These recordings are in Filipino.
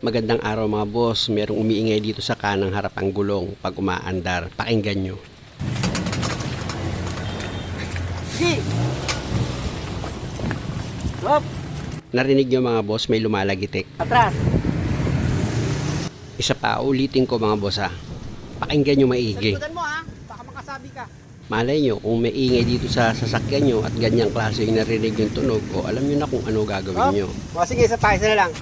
Magandang araw mga boss. Merong umiingay dito sa kanang harapang gulong pag umaandar. Pakinggan nyo. Hop! Narinig nyo mga boss, may lumalagitik. Atras! Isa pa, ulitin ko mga boss ha. Pakinggan nyo maigi. Salikudan mo ha! Baka makasabi ka. Malay nyo, kung may ingay dito sa sasakyan nyo at ganyang klase yung narinig yung tunog, o alam nyo na kung ano gagawin nyo. O sige, isa pa, isa na lang.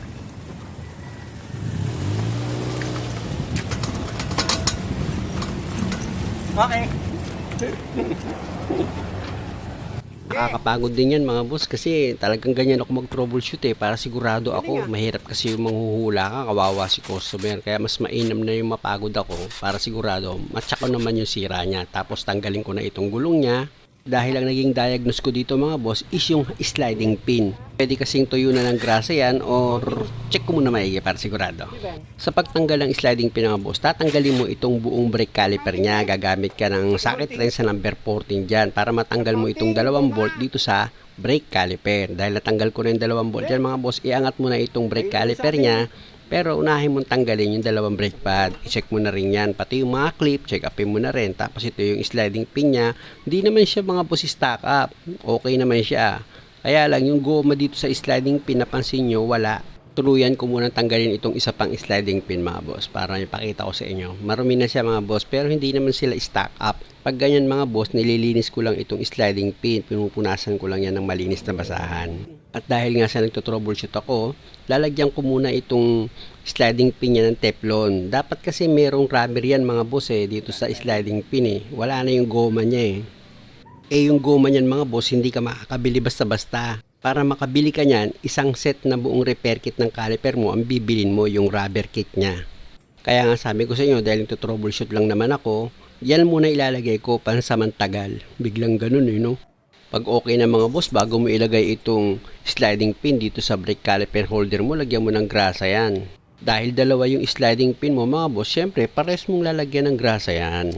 Okay. Nakakapagod din yan mga boss kasi talagang ganyan ako mag-troubleshoot eh para sigurado ako. Mahirap kasi yung manghuhula ka, kawawa si customer. Kaya mas mainam na yung mapagod ako para sigurado matcha ko naman yung sira niya. Tapos tanggalin ko na itong gulong niya. Dahil ang naging diagnose ko dito mga boss is yung sliding pin. Pwede kasing tuyo na ng grasa yan or check ko muna maigi para sigurado. Sa pagtanggal ng sliding pin mga boss, tatanggalin mo itong buong brake caliper niya. Gagamit ka ng socket wrench sa number 14 dyan para matanggal mo itong dalawang bolt dito sa brake caliper. Dahil natanggal ko na yung dalawang bolt dyan mga boss, iangat mo na itong brake caliper niya. Pero unahin mong tanggalin yung dalawang brake pad. I-check mo na rin yan. Pati yung mga clip, check upin mo na rin. Tapos ito yung sliding pin niya. Hindi naman siya mga boss stock up. Okay naman siya. Kaya lang yung goma dito sa sliding pin, napansin nyo, wala. Tuluyan ko muna tanggalin itong isa pang sliding pin mga boss para ipakita ko sa inyo. Marumi na siya mga boss pero hindi naman sila stock up. Pag ganyan mga boss, nililinis ko lang itong sliding pin. Pinupunasan ko lang yan ng malinis na basahan. At dahil nga sa nagtotroubleshoot ako, lalagyan ko muna itong sliding pin niya ng Teflon. Dapat kasi merong rubber yan mga boss eh, dito sa sliding pin eh. Wala na yung goma niya eh. Eh yung goma niyan mga boss, hindi ka makakabili basta-basta. Para makabili ka niyan, isang set na buong repair kit ng caliper mo, ang bibilin mo yung rubber kit niya. Kaya nga sabi ko sa inyo, dahil nagtotroubleshoot lang naman ako, yan muna ilalagay ko pansamantagal. Biglang ganun eh, no? Pag okay na mga boss, bago mo ilagay itong sliding pin dito sa brake caliper holder mo, lagyan mo ng grasa yan. Dahil dalawa yung sliding pin mo mga boss, syempre pares mong lalagyan ng grasa yan.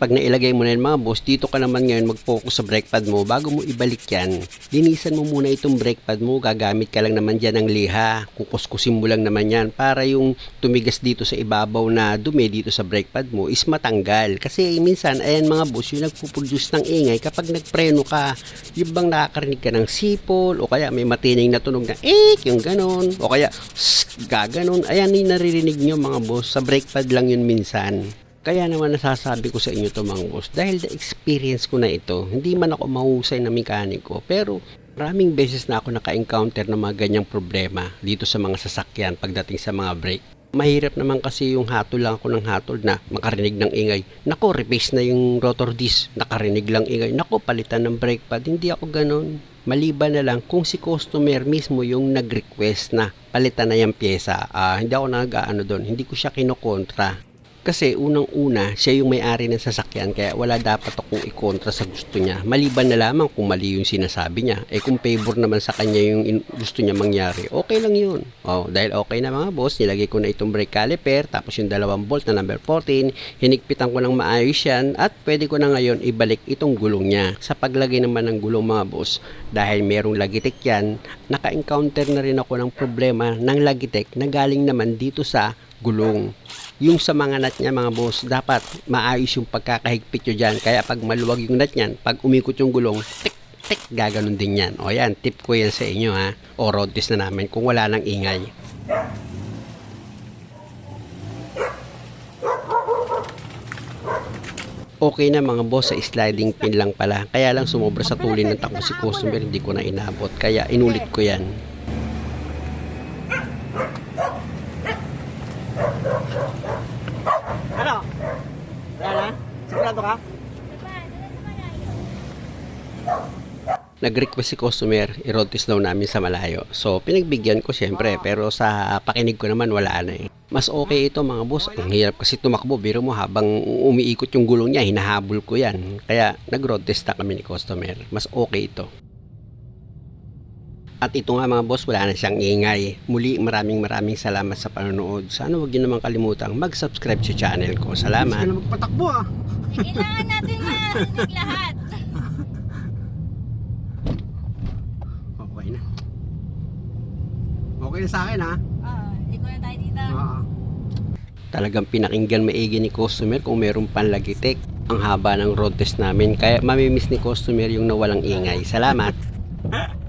Pag nailagay mo na yan mga boss, dito ka naman ngayon mag-focus sa brake pad mo. Bago mo ibalik yan, linisan mo muna itong brake pad mo. Gagamit ka lang naman dyan ng liha. Kukuskusin mo lang naman yan para yung tumigas dito sa ibabaw na dumi dito sa brake pad mo is matanggal. Kasi minsan, ayan mga boss, yung nagpuproduce ng ingay kapag nagpreno ka, yung bang nakakarinig ka ng sipol o kaya may matining na tunog na ik, yung ganon. O kaya, gaganon. Ayan yung naririnig nyo mga boss. Sa brake pad lang yun minsan. Kaya naman nasasabi ko sa inyo to mga boss, dahil na-experience ko na ito, hindi man ako mahusay na mekaniko, pero maraming beses na ako naka-encounter ng mga ganyang problema dito sa mga sasakyan pagdating sa mga brake. Mahirap naman kasi yung hatol lang ako ng hatol na makarinig ng ingay. Nako, replace na yung rotor disc. Nakarinig lang ingay. Nako, palitan ng brake pad. Hindi ako ganun. Maliban na lang kung si customer mismo yung nag-request na palitan na yung pyesa. Ah, hindi ako nag-ano doon. Hindi ko siya kinokontra. Kasi unang-una, siya yung may-ari ng sasakyan kaya wala dapat akong ikontra sa gusto niya. Maliban na lamang kung mali yung sinasabi niya. Eh kung favor naman sa kanya yung in- gusto niya mangyari, okay lang yun. Oh, dahil okay na mga boss, nilagay ko na itong brake caliper, tapos yung dalawang bolt na number 14, hinigpitan ko ng maayos yan at pwede ko na ngayon ibalik itong gulong niya. Sa paglagay naman ng gulong mga boss, dahil merong lagitik yan, naka-encounter na rin ako ng problema ng lagitik na galing naman dito sa gulong. Yung sa mga nut niya mga boss, dapat maayos yung pagkakahigpit nyo dyan. Kaya pag maluwag yung nut niyan, pag umikot yung gulong, tik, tik, gaganon din yan. O yan, tip ko yan sa inyo ha. O road test na namin kung wala nang ingay. Okay na mga boss sa sliding pin lang pala. Kaya lang sumobra sa tulin ng takbo si customer, hindi ko na inabot. Kaya inulit ko yan. Ano? Wala na? Sigurado ka? Nag-request si customer, i-road test daw namin sa malayo. So, pinagbigyan ko siyempre, pero sa pakinig ko naman wala na eh. Mas okay ito mga boss. Ang hirap kasi tumakbo. Biro mo habang umiikot yung gulong niya, hinahabol ko yan. Kaya nag-road test na kami ni customer. Mas okay ito. At ito nga mga boss, wala na siyang ingay. Muli, maraming maraming salamat sa panonood. Sana huwag niyo naman kalimutang mag-subscribe sa channel ko. Salamat. na magpatakbo ah. Kailangan natin lahat. Okay na. Sa akin ha. Ah, Ikaw na tayo dito. Oo. Talagang pinakinggan maigi ni customer kung meron panlagitik ang haba ng road test namin. Kaya mamimiss ni customer yung nawalang ingay. Salamat!